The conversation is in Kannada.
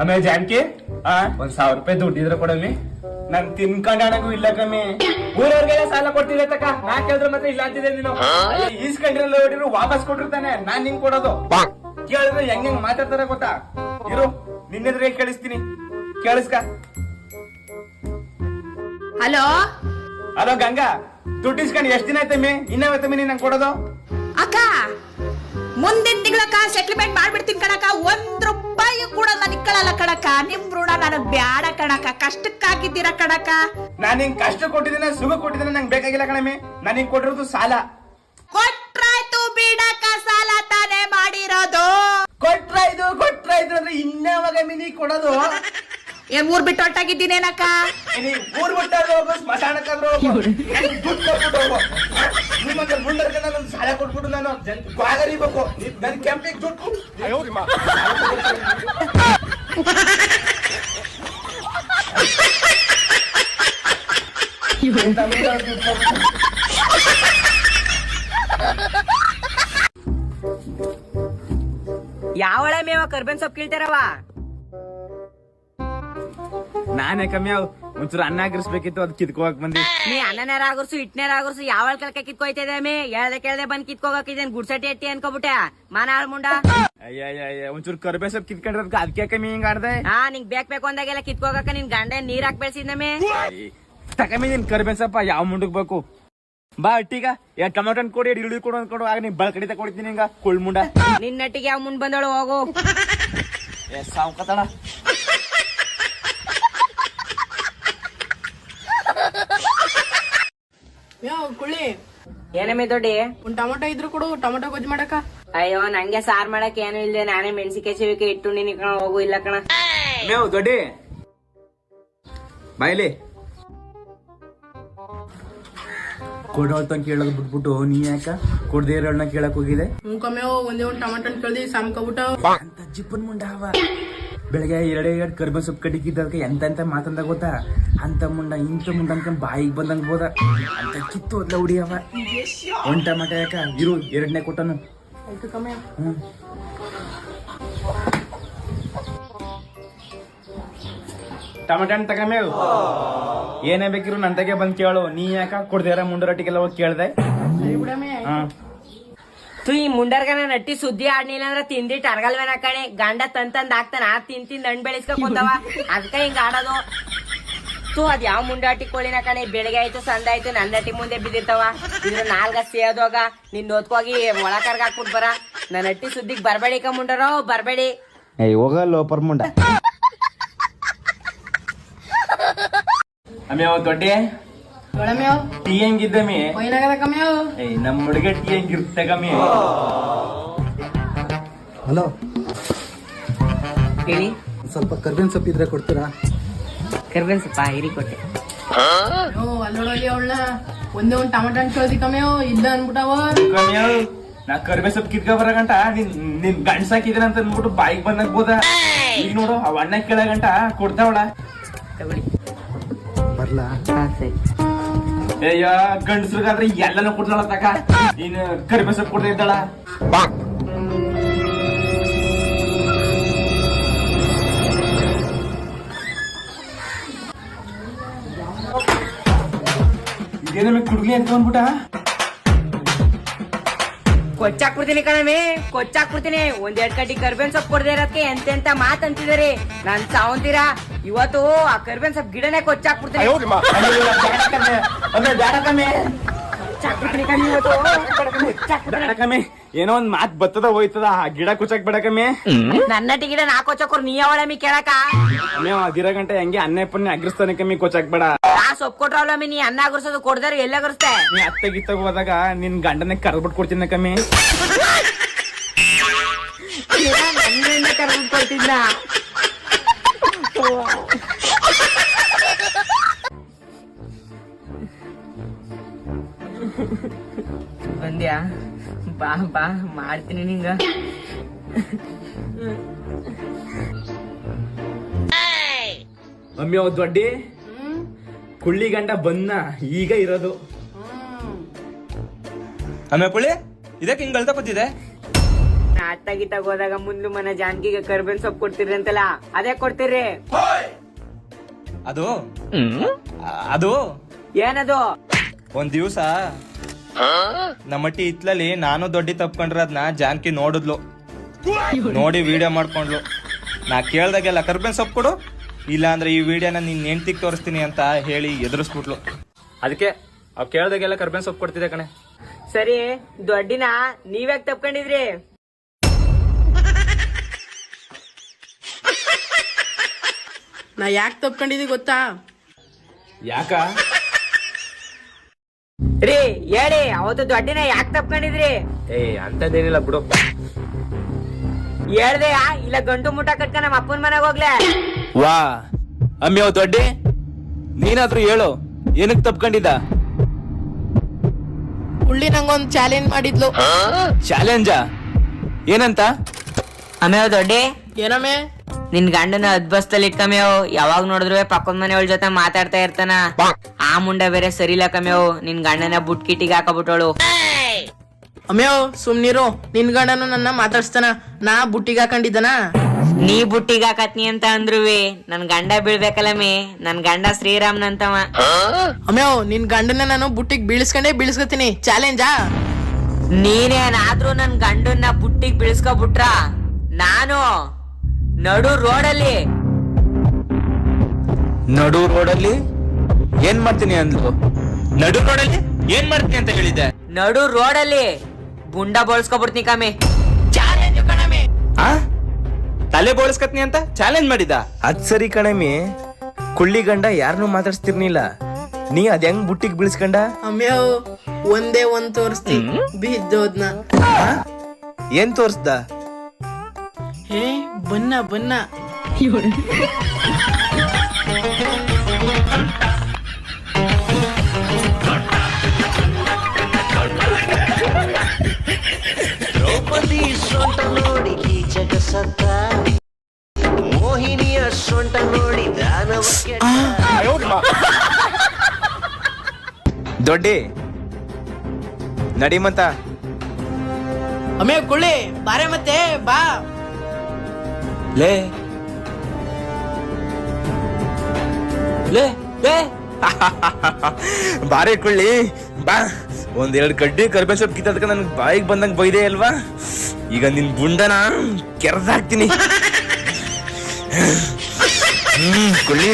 ಆಮೇಲೆ ಜಾನ್ಕಿ ಆ ಒಂದ್ ಸಾವಿರ ರೂಪಾಯಿ ದುಡ್ಡಿದ್ರೆ ಕೊಡಮ್ಮಿ ನನ್ ತಿನ್ಕೊಂಡಾಣಗೂ ಇಲ್ಲ ಕಮ್ಮಿ. ಊರವ್ರಿಗೆಲ್ಲ ಸಾಲ ಕೊಡ್ತಿದ್ರೆ ತಕ್ಕ ನಾ ಕೇಳಿದ್ರೆ ಮತ್ತೆ ಇಲ್ಲ ಅಂತಿದೆ ನೀನು. ಈಸ್ಕೊಂಡಿರಲ್ಲ ಹೊಡಿರು ವಾಪಸ್ ಕೊಟ್ಟಿರ್ತಾನೆ. ನಾನ್ ನಿಂಗ್ ಕೊಡೋದು. ಕೇಳಿದ್ರೆ ಹೆಂಗ್ ಹೆಂಗ್ ಮಾತಾಡ್ತಾರ ಗೊತ್ತಾ? ಇರು ನಿನ್ನೆದ್ರೆ ಕೇಳಿಸ್ತೀನಿ. ಕೇಳಿಸ್ಕ. ಹಲೋ? ಹಲೋ ಗಂಗಾ. ದುಡ್ಡು ಇಸ್ಕೊಂಡು ಎಷ್ಟ್ ದಿನ ಆಯ್ತಮ್ಮಿ? ಇನ್ನಾವತ್ತಮ್ಮಿ ನೀನ್ ನಂಗೆ ಕೊಡೋದು? ಅಕ್ಕ ಮುಂದಿನ ತಿಂಗಳಕ್ಕ ಸೆಟ್ಲ್ಮೆಂಟ್ ಮಾಡ್ಬಿಡ್ತೀನಿ ಕಣಕ್ಕ. ಒಂದ್ ರೂಪಾಯಿ ಕಣಕ್ಕ ನಿಮ್ ಋಣ ನನಗ್ ಬ್ಯಾಡ ಕಣಕ ಕಷ್ಟಕ್ಕೆ ಹಾಕಿದ್ದೀರ ಕಣಕ್ಕ? ನಾನ್ ನಿಂಗ್ ಕಷ್ಟ ಕೊಟ್ಟಿದ್ದೀನಿ ಸುಖ ಕೊಟ್ಟಿದ್ದೀನಿ ನಂಗೆ ಬೇಕಾಗಿಲ್ಲ ಕಣಮೆ ನಾನು ನಿಂಗ್ ಕೊಟ್ಟಿರೋದು ಸಾಲ. ಕೊಟ್ರಾಯ್ತು ಬಿಡಕ ಸಾಲ ತಾನೇ ಮಾಡಿರೋದು. ಕೊಟ್ರಾಯ್ತು ಕೊಟ್ರಾಯ್ತು ಅಂದ್ರೆ ಇನ್ನಾವಾಗ ಮಿನಿ ಕೊಡೋದು? ಏನ್ ಊರ್ ಬಿಟ್ಟು ಹೊಟ್ಟಾಗಿದ್ದೀನೇನಕ್ಕ ನೀ ಊರ್ ಬಿಟ್ಟಾದ್ರು ಹೋಗು ಸ್ಮಶಾನಕ್ಕಾದ್ರೂ ಹೋಗು. ನಂಗ್ ದುಡ್ಡು ಕೊಟ್ಬಿಟ್ಟು ಹೋಗು. ನಿಮ್ಮಂತ ಮುಂದರ್ಗೆ ನಾನು ಸಾಲ ಕೊಟ್ಬಿಟ್ಟು ನಾನು ಜನ್ ನೀ ನನ್ ಕೆಂಪಿಗೆ ದುಡ್ಡು ಯಾವಳೆ ಮೇವ ಕರ್ಬೇನ್ ಸೊಪ್ಪು ಕೀಳ್ತಾರವ ನಾನೇ ಕಮ್ಮಿ ಅವ್ ಒಂಚೂರು ಅನ್ನ ಆಗಿರ್ಸ್ಬೇಕಿತ್ತು ಅದ್ ಕಿತ್ಕೋಕ್ ಬಂದಿ. ನೀ ಅನ್ನನೇರ ಆಗರ್ಸು ಇಟ್ನೇರ ಆಗರ್ಸು ಯಾವ ಕೆಲಕ ಕಿತ್ಕೊಯ್ತಿದೆ ಮೇ? ಹೇಳ್ದೆ ಕೇಳ್ದೆ ಬಂದ್ ಕಿತ್ಕೋಗಿದ್ದೇನ್ ಗುಡ್ಸಟಿ ಎಟ್ಟಿ ಅನ್ಕೋಬಿಟ್ಟೆ? ಮಾನ ಹಾಳ್ ಮುಂಡ. ಅಯ್ಯ ಅಯ್ಯ ಅಯ್ಯ ಒಂಚೂರು ಕರ್ಬೇ ಸೊಪ್ಪು ಕಿತ್ಕೊಂಡ್ರದ್ಕ ಅದಕ್ಕೆ ಕಮ್ಮಿ ಹಿಂಗ್ ಆಡ್ದೆ ಹಾ ನಿಂಗ್ ಬೇಕ್ ಬೇಕು ಅಂದಾಗೆಲ್ಲ ಕಿತ್ಕೋಗಕ್ಕ ನಿನ್ ಗಂಡ ನೀರ್ ಹಾಕ್ ಬೆಳ್ಸಿದ್ನಮೇ ತಕಮಿ ನಿನ್ ಕರ್ಬೇ ಸೊಪ್ಪ ಯಾವ ಮುಂಡಕ್ ಬೇಕು? ಬಾ ಅಟ್ಟಿಗ ಯಾ ಟೊಮೆಟೊ ಕೊಡಿ ಇಳಿ ಕೊಡು ಅನ್ಕೊಡು ಆಗ ನೀನ್ ಬಳಕಡಿ ಕೊಡ್ತೀನಿ ಹಿಂಗ ಕುಳ್ ಮುಂಡ. ನಿನ್ನ ಯಾವ ಮುಂದ್ ಬಂದಳು ಹೋಗು. ಸಾವು ಯಾವ ಕುಳ್ಳಿ ಏನಮ್ಮೆ ದೊಡ್ಡಿ? ಒಂದ್ ಟೊಮೊಟೊ ಇದ್ರು ಕೊಡು ಟೊಮೊಟೊ ಗೊಜ್ಜು ಮಾಡಕ ಅಯ್ಯೋ ನಂಗೆ ಸಾರ್ ಮಾಡಕ್ ಏನು ಇಲ್ದೆ ನಾನೇ ಮೆಣಸಿಕಾಯಿ ಸಿವಿಕೆ ಇಟ್ಟು ನೀನ್ ಕಣ ಹೋಗು ಇಲ್ಲ ಕಣ. ಮೇವು ದೊಡ್ಡಿ. ಬಾಯ್ಲಿ. ಕೊಡೋಳ್ ತಂಗ್ ಕೇಳೋದ್ ಬಿಟ್ಬಿಟ್ಟು ನೀ ಯಾಕ? ಕೊಡ್ದೇ ಇರೋಳ್ನ ಕೇಳಕ್ ಹೋಗಿದೆ ಮುಖಮೇವ್ ಒಂದೇ ಒಂದ್ ಟೊಮೊಟೊ ಕಳ್ದಿ ಸಾಮ್ಕೊಬಿಟ್ಟ ಅಂತ ಜಿಪ್ಪನ್ ಮುಂಡ ಅವ ಬೆಳಗ್ಗೆ ಎರಡು ಎರಡು ಕರ್ಬ ಸೊಪ್ಪು ಕಡಿಕಿದ್ದಕ್ಕೆ ಎಂತ ಮಾತಂದ ಗೊತ್ತಾ? ಅಂತ ಮುಂಡ ಇಂಥ ಮುಂಡ ಅನ್ಕೊಂಡು ಬಾಯಿಗೆ ಬಂದಂಗೆ ಹೋದ. ಅಂತ ಕಿತ್ತು ಅದ್ಲ ಹುಡಿಯವ ಒನ್ ಟಮಾಟ ಯಾಕ ಇರು ಎರಡನೇ ಕೊಟ್ಟನು. ಹ್ಞೂ ಟಮಾಟ ಹಣ್ಣು ತಗಮೇವು ಏನೇ ಬೇಕಿರು ನನ್ನ ತಗೆ ಬಂದು ಕೇಳು. ನೀ ಯಾಕ ಕೊಡ್ದೇರ ಮುಂಡರಟ್ಟಿಗೆಲ್ಲ ಹೋಗಿ ಕೇಳ್ದೆ? ಹಾ. ತು ಈ ಮುಂಡರ್ಗನ ನಟ್ಟಿ ಸುದ್ದಿ ಆಡ್ನಿಲ್ಲ ಅಂದ್ರ ತಿಂದಿ ಟರ್ಗಲ್ವೇನ ಕಣೆ? ಗಂಡ ತಂದ್ ತಂದ್ ಹಾಕ್ತಾನ ಆ ತಿನ್ ತಿಂದ್ ಹಣ್ ಬೆಳೆಸ್ಕೊಂತಾವ ಅದಕ್ಕ ಹಿಂಗ ಆಡೋದು. ತು ಅದ್ ಯಾವ ಮುಂಡಾಟಿ ಕೋಳಿನ ಕಣೆ? ಬೆಳಗ್ಗೆ ಆಯ್ತು ಸಂದ ಆಯ್ತು ನನ್ನ ನಟ್ಟಿ ಮುಂದೆ ಬಿದ್ದಿರ್ತಾವ. ಇದ್ರ ನಾಲ್ಗ ಸೇದೋಗ ನಿನ್ ಓದ್ಕೋಗಿ ಒಳಕರ್ಗ ಹಾಕ್ಬಿಟ್ ಬರ. ನನ್ನ ನಟ್ಟಿ ಸುದ್ದಿಗ್ ಬರ್ಬೇಡಿ ಕ ಮುಂಡರೋ ಬರ್ಬೇಡಿ. ಲೋಪರ್ ಹೋಗಲ್ಲ ಯಾವ ಅವ ದೊಡ್ಡೆ? ಒಳಮೇವ್ ಟೀ ಹೆಂಗಿದ್ದಮ್ಮಿ ಏನಾಗದ ಕಮ್ಮಿಯವ್ ಏಯ್ ನಮ್ಮ ಹುಡುಗ ಟೀ ಹೆಂಗಿರುತ್ತೆ ಕಮ್ಮಿ? ಹಲೋ. ಹೇಳಿ. ಸ್ವಲ್ಪ ಕರ್ಬೇನ್ ಸೊಪ್ಪು ಇದ್ರೆ ಕೊಡ್ತೀರಾ? ಕರ್ಬೇನ್ ಸೊಪ್ಪ? ಹಿರಿ ಕೊಟ್ಟೆ. ಅಲ್ಲೋಡಲ್ಲಿ ಅವಳನ್ನ ಒಂದೇ ಒಂದು ಟಮಾಟ ಹಣ್ಣು ಕಳ್ದಿ ಕಮ್ಮಿಯವ್ ಇಲ್ಲ ಅನ್ಬಿಟ್ಟವ. ಕಮ್ಮಿ ನಾ ಕರ್ಬೇ ಸೊಪ್ಪು ಕಿತ್ಕ ಬರಗಂಟ. ನಿನ್ ನಿನ್ ಗಂಡ್ಸ ಹಾಕಿದ್ರ ಅಂತ ಅಂದ್ಬಿಟ್ಟು ಬಾಯಿಗೆ ಬಂದಾಗ ಬೋದ ಈಗ ನೋಡು ಅವ್ ಅಣ್ಣ ಕೇಳಗಂಟ ಕೊಡ್ತಾವಳ. ತಗೊಳ್ಳಿ. ಬರ್ಲಾ? ಹಾ ಸರಿ. ಅಯ್ಯ, ಗಂಡಸ್ರಿಗಾದ್ರೆ ಎಲ್ಲಾನು ಕೊಡ್ತಾಳ ತಕ? ನೀನ್ ಕರಿಮೆಸ ಕೊಡ್ತಾ ಇದ್ದಾಳ? ಇದೇನಮ್ಮೆ ಕುಡ್ಲಿ ಅಂತ ಅಂದ್ಬಿಟ್ಟ? ಕೊಚ್ಚಾಕ್ಬಿಡ್ತೀನಿ ಕಣಮೆ ಕೊಚ್ಚಾಕ್ಬಿಡ್ತೀನಿ. ಒಂದೆರಡು ಕಡ್ಡಿ ಕರ್ಬೇನ್ ಸೊಪ್ಪು ಕೊಡದೇ ಇರೋದಕ್ಕೆ ಎಂತೆಂತ ಮಾತ್ ಅಂತಿದಾರೆ ನಾನ್ ಸಾವಂತೀರಾ? ಇವತ್ತು ಆ ಕರ್ಬೇನ್ ಸ್ವಲ್ಪ ಗಿಡನೆ ಕೊಚ್ಚಾಕ್ಬಿಡ್ತೀನಿ. ಕಮ್ಮಿ ಏನೋ ಒಂದ್ ಮಾತ್ ಬತ್ತದ ಹೋಯ್ತದ. ಆ ಗಿಡ ಕುಚಕ್ ಬೇಡ ಕಮ್ಮಿ ನನ್ನಟಿ ಗಿಡ ನಾ ಕೊಚ್ಚಕೋರ್ ನೀ ಅವಳಮಿ ಕೇಳಕ. ಮೇವ್ ಅದಿರ ಗಂಟೆ ಹಂಗೆ ಅನ್ನ ಪುಣ್ಯ ಅಗ್ರಿಸ್ತಾನೆ ಕಮ್ಮಿ ಕೊಚಕ್ ಬೇಡ. ನಾ ಸೊಪ್ಪು ಕೊಟ್ರವಳಮಿ ನೀ ಅನ್ನ ಅಗ್ರಿಸೋದು ಕೊಡ್ದಾರ ಎಲ್ಲ ಅಗ್ರಿಸ್ತೆ ನೀ ಅತ್ತೆ ಗಿತ್ತ ಹೋದಾಗ ನಿನ್ ಗಂಡನೇ ಕರ್ಬಿಟ್ ಕೊಡ್ತೀನಿ ಕಮ್ಮಿ. ಕರ್ಬಿಟ್ಟು ಕೊಡ್ತಿದ್ನ? ಬಂದ್ಯಾ? ಬಾ ಬಾ ಮಾಡ್ತೀನಿ ನಿಂಗ. ಮಮ್ಮಿ ಅವ್ ದೊಡ್ಡಿ ಕುಳ್ಳಿ ಗಂಡ ಬಂದ ಈಗ ಇರೋದು. ಆಮೇಲೆ ಪುಳಿ ಇದಕ್ಕೆ ಹಿಂಗ್ ಅಳ್ತಾ ಕೂತಿದೆ ನಾಟ ಗೀತ ಹೋದಾಗ ಮುಂದ್ಲು ಮನೆ ಜಾನ್ಕಿಗೆ ಕರ್ಬೇನ್ ಸೊಪ್ಪು ಕೊಡ್ತೀರಿ ಅಂತಲ್ಲ ಅದೇ ಕೊಡ್ತೀರಿ? ಅದು? ಅದು? ಏನದು? ಒಂದ್ ದಿವ್ಸ ನಮ್ಮಟ್ಟಿ ಇತ್ಲಲ್ಲಿ ನಾನು ದೊಡ್ಡಿ ತಪ್ಕೊಂಡ್ರೆ ಅದನ್ನ ಜಾನ್ಕಿ ನೋಡಿದ್ಲು. ನೋಡಿ ವಿಡಿಯೋ ಮಾಡ್ಕೊಂಡ್ಲು ನಾ ಕೇಳ್ದಾಗೆಲ್ಲ ಕರ್ಬೇನ್ ಸೊಪ್ಪು ಕೊಡು ಇಲ್ಲ ಅಂದ್ರೆ ಈ ವಿಡಿಯೋನ ನಿನ್ ಹೆಂಡ್ತಿಗ್ ತೋರಿಸ್ತೀನಿ ಅಂತ ಹೇಳಿ ಎದುರಿಸ್ಬಿಟ್ಲು. ಅದಕ್ಕೆ ಅವ್ ಕೇಳ್ದಾಗೆಲ್ಲ ಕರ್ಬೇನ್ ಸೊಪ್ಪು ಕೊಡ್ತಿದ್ದೆ ಕಣೆ. ಸರಿ ದೊಡ್ಡಿನ ನೀವ್ಯಾಕ್ ತಪ್ಕೊಂಡಿದ್ರಿ? ನಾ ಯಾಕೆ ತಪ್ಕೊಂಡಿದಿ ಗೊತ್ತಾ? ಯಾಕ? ರೀ ಹೇಳಿ ಅವತ್ತು ದೊಡ್ಡಿನ ಯಾಕ್ ತಪ್ಕೊಂಡಿದ್ರಿ? ಏ ಅಂತದೇನಿಲ್ಲ ಬಿಡು. ಹೇಳ್ದೆ ಇಲ್ಲ ಗಂಟು ಮುಟ್ಟ ಕಟ್ಕ ನಮ್ಮ ಅಪ್ಪನ ಮನೆಗೆ ಹೋಗ್ಲೆ. ವಾ ಅಮ್ಮಿಯವ್ ದೊಡ್ಡಿ ನೀನಾದ್ರೂ ಹೇಳು ಏನಕ್ ತಪ್ಕೊಂಡಿದ್ದ? ಹುಳ್ಳಿ ನಂಗೊಂದ್ ಚಾಲೆಂಜ್ ಮಾಡಿದ್ಲು. ಚಾಲೆಂಜಾ ಏನಂತ? ಆಮೇಲೆ ದೊಡ್ಡಿ. ಏನಮ್ಮೆ? ನಿನ್ ಗಂಡನ ಅದ್ಬಸ್ತಲ್ಲಿ ಕಮ್ಯಾವ್ ಯಾವಾಗ ನೋಡಿದ್ರು ಪಕ್ಕದ ಮನೆಯವಳ ಜೊತೆ ಮಾತಾಡ್ತಾ ಇರ್ತಾನ. ಆ ಮುಂಡ ಬೇರೆ ಸರಿಲ್ಲ ಕಮ್ಯಾವ್ ನಿನ್ ಗಂಡನ ಬುಟ್ಕಿಟಿಗೆ ಹಾಕಬಿಟ್ಟಳು. ಅಮ್ಯಾವ್ ಸುಮ್ನಿರು. ನಿನ್ ಗಂಡನು ನನ್ನ ಮಾತಾಡ್ಸ್ತಾನ. ನಾ ಬುಟ್ಟಿಗೆ ಹಾಕೊಂಡಿದ್ದನ? ನೀ ಬುಟ್ಟಿಗೆ ಹಾಕತ್ನಿ ಅಂತ ಅಂದ್ರುವೆ. ನನ್ ಗಂಡ ಬೀಳ್ಬೇಕಲ್ಲಮ್ಮಿ ನನ್ ಗಂಡ ಶ್ರೀರಾಮ್ನಂತವ. ಅಮ್ಯಾವ್ ನಿನ್ ಗಂಡನ ನಾನು ಬುಟ್ಟಿಗೆ ಬೀಳಿಸ್ಕೊಂಡೇ ಬೀಳಿಸ್ಕೊತೀನಿ. ಚಾಲೆಂಜಾ? ನೀನೇನಾದ್ರೂ ನನ್ ಗಂಡನ್ನ ಬುಟ್ಟಿಗೆ ಬೀಳ್ಸ್ಕೊಬಿಟ್ರ? ನಾನು ನಡು ರೋಡಲ್ಲಿ. ನಡು ರೋಡಲ್ಲಿ? ಏನ್ ಮಾಡ್ತೀನಿ ಅಂದ್ಲು? ನಡು ರೋಡಲ್ಲಿ? ಏನ್ ಮಾಡ್ತೀನಿ ಅಂತ ಹೇಳಿದ್ದೆ? ನಡು ರೋಡಲ್ಲಿ. ಗುಂಡ ಬೋಳ್ಸ್ಕೊಬಿಡ್ತೀನಿ ಕಾಮಿ. ಆ? ತಲೆ ಬೋಳಿಸ್ಕತ್ನಿ ಅಂತ ಚಾಲೆಂಜ್ ಮಾಡಿದ ಅದ್ ಸರಿ ಕಣಮಿ ಕುಳ್ಳಿ ಗಂಡ ಯಾರನ್ನೂ ಮಾತಾಡ್ಸ್ತಿರ್ನಿಲ್ಲ. ನೀ ಅದ್ ಹೆಂಗ್ ಬುಟ್ಟಿಗೆ ಬೀಳ್ಸ್ಕೊಂಡ? ಅಮ್ಯಾವ್ ಒಂದೇ ಒಂದ್ ತೋರಿಸ್ತೀನಿ ಬಿದ್ದೋದ್ನ. ಏನ್ ತೋರ್ಸ್ದ? ಹೇ ಬನ್ನ ಬನ್ನ ದ್ರೌಪದಿ ಸೊಂಟ ನೋಡಿ ಕೀಚಕ ಸತ್ತ. ಮೋಹಿನಿಯ ಸೊಂಟ ನೋಡಿ ದಾನವ ಕೆಟ್ಟ ದೊಡ್ಡಿ ನಡಿಮಂತ ಅಮ್ಯಾವ್ ಕುಳ್ಳಿ ಬಾರೆ ಮತ್ತೆ ಬಾ. ಲೇ ಲೇ ಲೇ ಬಾರೆ ಕೊಳ್ಳಿ ಬಾ. ಒಂದೆರಡು ಕಡ್ಡಿ ಕರ್ಬೇ ಸೊಪ್ಪು ಕಿತ್ತದ್ಕ ನನ್ಗೆ ಬಾಯಿಗೆ ಬಂದಂಗೆ ಬೈದೆ ಅಲ್ವಾ? ಈಗ ನಿನ್ ಬುಂಡನ ಕೆರೆದಾಕ್ತೀನಿ. ಹ್ಮ್ ಕುಳ್ಳಿ